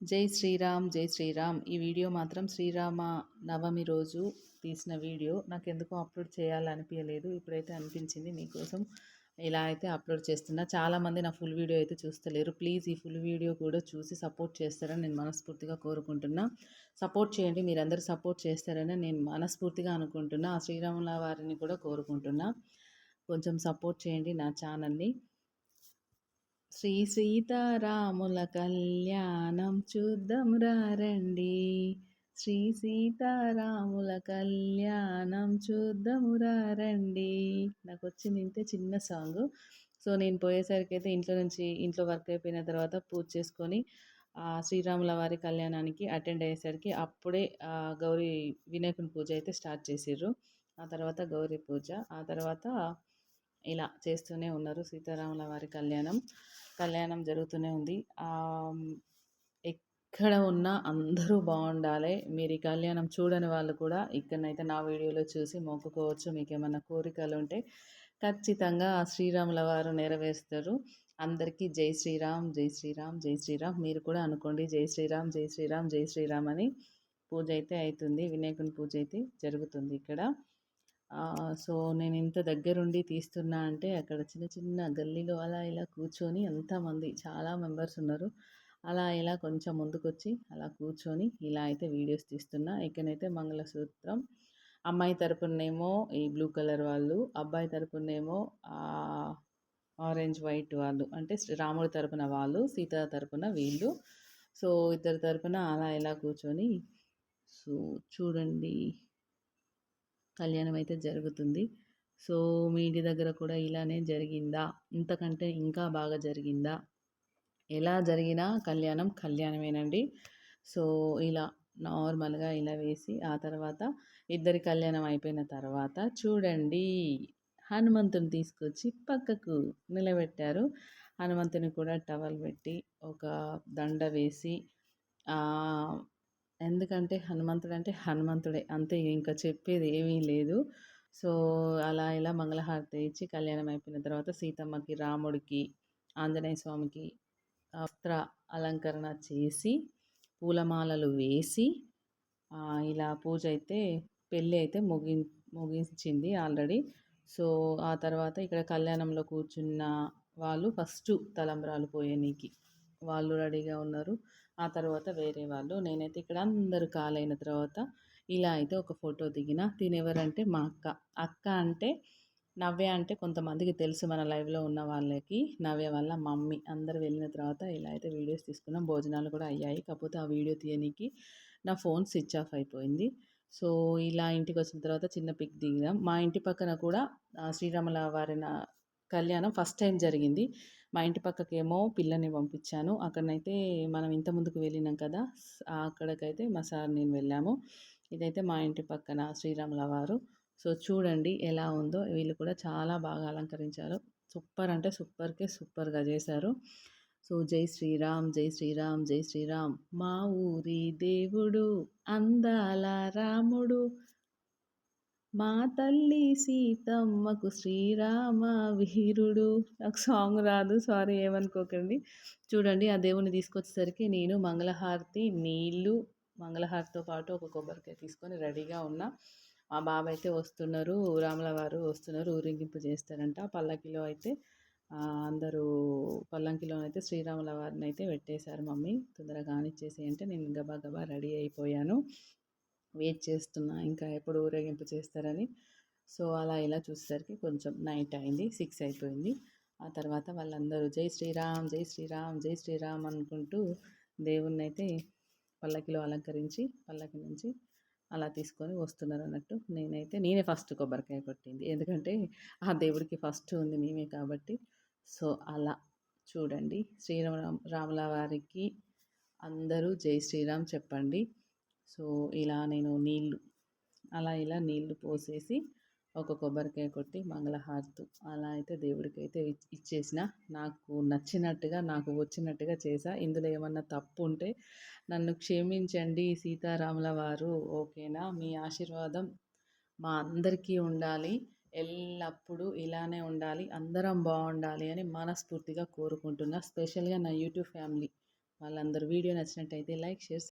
జై శ్రీరామ్ జై శ్రీరామ్. ఈ వీడియో మాత్రం శ్రీరామ నవమి రోజు తీసిన వీడియో. నాకు ఎందుకో అప్లోడ్ చేయాలనిపించలేదు ఇప్పుడైతే అనిపించింది మీకోసం ఇలా అయితే అప్లోడ్ చేస్తున్నా. చాలామంది నా ఫుల్ వీడియో అయితే చూస్తలేరు. ప్లీజ్ ఈ ఫుల్ వీడియో కూడా చూసి సపోర్ట్ చేస్తారని నేను మనస్ఫూర్తిగా కోరుకుంటున్నా. సపోర్ట్ చేయండి. మీరందరూ సపోర్ట్ చేస్తారని నేను మనస్ఫూర్తిగా అనుకుంటున్నా. ఆ శ్రీరాముల వారిని కూడా కోరుకుంటున్నా. కొంచెం సపోర్ట్ చేయండి నా ఛానల్ని. శ్రీ సీతారాముల కళ్యాణం చూద్దాం రండి. శ్రీ సీతారాముల కళ్యాణం చూద్దాము రండి. నాకు వచ్చింది ఇంతే చిన్న సాంగ్. సో నేను పోయేసరికి అయితే ఇంట్లో నుంచి ఇంట్లో వర్క్ అయిపోయిన తర్వాత పూజ చేసుకొని శ్రీరాముల వారి కళ్యాణానికి అటెండ్ అయ్యేసరికి అప్పుడే గౌరీ వినాయకుని పూజ అయితే స్టార్ట్ చేసిర్రు. ఆ తర్వాత గౌరీ పూజ ఆ తర్వాత ఇలా చేస్తూనే ఉన్నారు సీతారాముల వారి కళ్యాణం. కళ్యాణం జరుగుతూనే ఉంది. ఎక్కడ ఉన్నా అందరూ బాగుండాలి. మీరు ఈ కళ్యాణం చూడని వాళ్ళు కూడా ఇక్కడనైతే నా వీడియోలో చూసి మొక్కుకోవచ్చు. మీకు ఏమైనా కోరికలు ఉంటే ఖచ్చితంగా శ్రీరాముల వారు నెరవేరుస్తారు. అందరికీ జై శ్రీరామ్ జై శ్రీరామ్ జై శ్రీరామ్. మీరు కూడా అనుకోండి జై శ్రీరామ్ జై శ్రీరామ్ జై శ్రీరామ్ అని పూజ అయితే అవుతుంది. వినాయకుని పూజ అయితే జరుగుతుంది ఇక్కడ. సో నేను ఇంత దగ్గరుండి తీస్తున్నా అంటే అక్కడ చిన్న చిన్న గల్లీలో అలా ఇలా కూర్చొని ఎంతమంది చాలా మెంబర్స్ ఉన్నారు. అలా ఇలా కొంచెం ముందుకొచ్చి అలా కూర్చొని ఇలా అయితే వీడియోస్ తీస్తున్నా. ఇక్కడైతే మంగళసూత్రం. అమ్మాయి తరపునేమో ఈ బ్లూ కలర్ వాళ్ళు అబ్బాయి తరపునేమో ఆరెంజ్ వైట్ వాళ్ళు. అంటే రాముడి తరపున వాళ్ళు సీత తరపున వీళ్ళు. సో ఇద్దరు తరపున అలా ఇలా కూర్చొని సో చూడండి. కళ్యాణం అయితే జరుగుతుంది. సో మీ ఇంటి దగ్గర కూడా ఇలానే జరిగిందా? ఇంతకంటే ఇంకా బాగా జరిగిందా? ఎలా జరిగినా కళ్యాణం కళ్యాణమేనండి. సో ఇలా నార్మల్గా ఇలా వేసి ఆ తర్వాత ఇద్దరి కళ్యాణం అయిపోయిన తర్వాత చూడండి. హనుమంతుని తీసుకొచ్చి పక్కకు నిలబెట్టారు. హనుమంతుని కూడా టవల్ పెట్టి ఒక దండ వేసి ఎందుకంటే హనుమంతుడు అంటే హనుమంతుడే. అంతే ఇంకా చెప్పేది ఏమీ లేదు. సో అలా ఇలా మంగళహారతి ఇచ్చి కళ్యాణం అయిపోయిన తర్వాత సీతమ్మకి రాముడికి ఆంజనేయ స్వామికి వస్త్ర అలంకరణ చేసి పూలమాలలు వేసి ఇలా పూజ అయితే పెళ్ళి అయితే ముగి ముగించింది ఆల్రెడీ. సో ఆ తర్వాత ఇక్కడ కళ్యాణంలో కూర్చున్న వాళ్ళు ఫస్ట్ తలంబ్రాలు పోయేనికి. వాళ్ళు రెడీగా ఉన్నారు. ఆ తర్వాత వేరే వాళ్ళు. నేనైతే ఇక్కడ అందరూ కాలైన తర్వాత ఇలా అయితే ఒక ఫోటో దిగిన. తినేవరంటే మా అక్క. అక్క అంటే నవ్య అంటే కొంతమందికి తెలుసు మన లైవ్లో ఉన్న వాళ్ళకి. నవ్య వల్ల మమ్మీ. అందరు వెళ్ళిన తర్వాత ఇలా అయితే వీడియోస్ తీసుకున్నాం. భోజనాలు కూడా అయ్యాయి. కాకపోతే ఆ వీడియో తీయనీకి నా ఫోన్ స్విచ్ ఆఫ్ అయిపోయింది. సో ఇలా ఇంటికి వచ్చిన తర్వాత చిన్న పిక్ దిగినాం. మా ఇంటి పక్కన కూడా శ్రీరాముల వారిన కళ్యాణం ఫస్ట్ టైం జరిగింది. మా ఇంటి పక్కకేమో పిల్లని పంపించాను. అక్కడనైతే మనం ఇంత ముందుకు వెళ్ళినాం కదా అక్కడికైతే మా సార్ నేను వెళ్ళాము. ఇదైతే మా ఇంటి పక్కన శ్రీరాముల వారు. సో చూడండి ఎలా ఉందో. వీళ్ళు కూడా చాలా బాగా అలంకరించారు. సూపర్ అంటే సూపర్కే సూపర్గా చేశారు. సో జై శ్రీరామ్ జై శ్రీరామ్ జై శ్రీరామ్. మా ఊరి దేవుడు అందాల రాముడు. మా తల్లి సీతమ్మకు శ్రీరామ వీరుడు. నాకు సాంగ్ రాదు సారీ ఏమనుకోకండి. చూడండి ఆ దేవుని తీసుకొచ్చేసరికి నేను మంగళహారతి నీళ్ళు మంగళహారతితో పాటు ఒక కొబ్బరికాయ తీసుకొని రెడీగా ఉన్నా. మా బాబాయ్ అయితే వస్తున్నారు రాముల వారు వస్తున్నారు ఊరేగింపు చేస్తారంట. పల్లకిలో అయితే అందరూ పల్లంకిలో అయితే శ్రీరాముల వారిని అయితే పెట్టేశారు మమ్మీ. తొందరగా కానిచ్చేసి అంటే నేను గబా గబా రెడీ అయిపోయాను. వెయిట్ చేస్తున్నా ఇంకా ఎప్పుడు ఊరేగింపు చేస్తారని. సో అలా ఇలా చూసేసరికి కొంచెం నైట్ అయింది సిక్స్ అయిపోయింది. ఆ తర్వాత వాళ్ళందరూ జై శ్రీరామ్ జై శ్రీరామ్ జై శ్రీరామ్ అనుకుంటూ దేవుణ్ణి అయితే పల్లకిలో అలంకరించి పల్లకి నుంచి అలా తీసుకొని వస్తున్నారు అన్నట్టు. నేనైతే నేనే ఫస్ట్ కొబ్బరికాయ కొట్టింది. ఎందుకంటే ఆ దేవుడికి ఫస్ట్ ఉంది మేమే కాబట్టి. సో అలా చూడండి. శ్రీరామ రాముల వారికి అందరూ జై శ్రీరామ్ చెప్పండి. సో ఇలా నేను నీళ్ళు అలా ఇలా నీళ్ళు పోసేసి ఒక కొబ్బరికాయ కొట్టి మంగళహారతి అలా అయితే దేవుడికి అయితే ఇచ్చేసిన. నాకు నచ్చినట్టుగా నాకు వచ్చినట్టుగా చేసా ఇందులో ఏమన్నా తప్పు ఉంటే నన్ను క్షమించండి సీతారాముల వారు ఓకేనా? మీ ఆశీర్వాదం మా అందరికీ ఉండాలి. ఎల్లప్పుడూ ఇలానే ఉండాలి. అందరం బాగుండాలి అని మనస్ఫూర్తిగా కోరుకుంటున్నా. స్పెషల్గా నా యూట్యూబ్ ఫ్యామిలీ వాళ్ళందరూ వీడియో నచ్చినట్టయితే లైక్ షేర్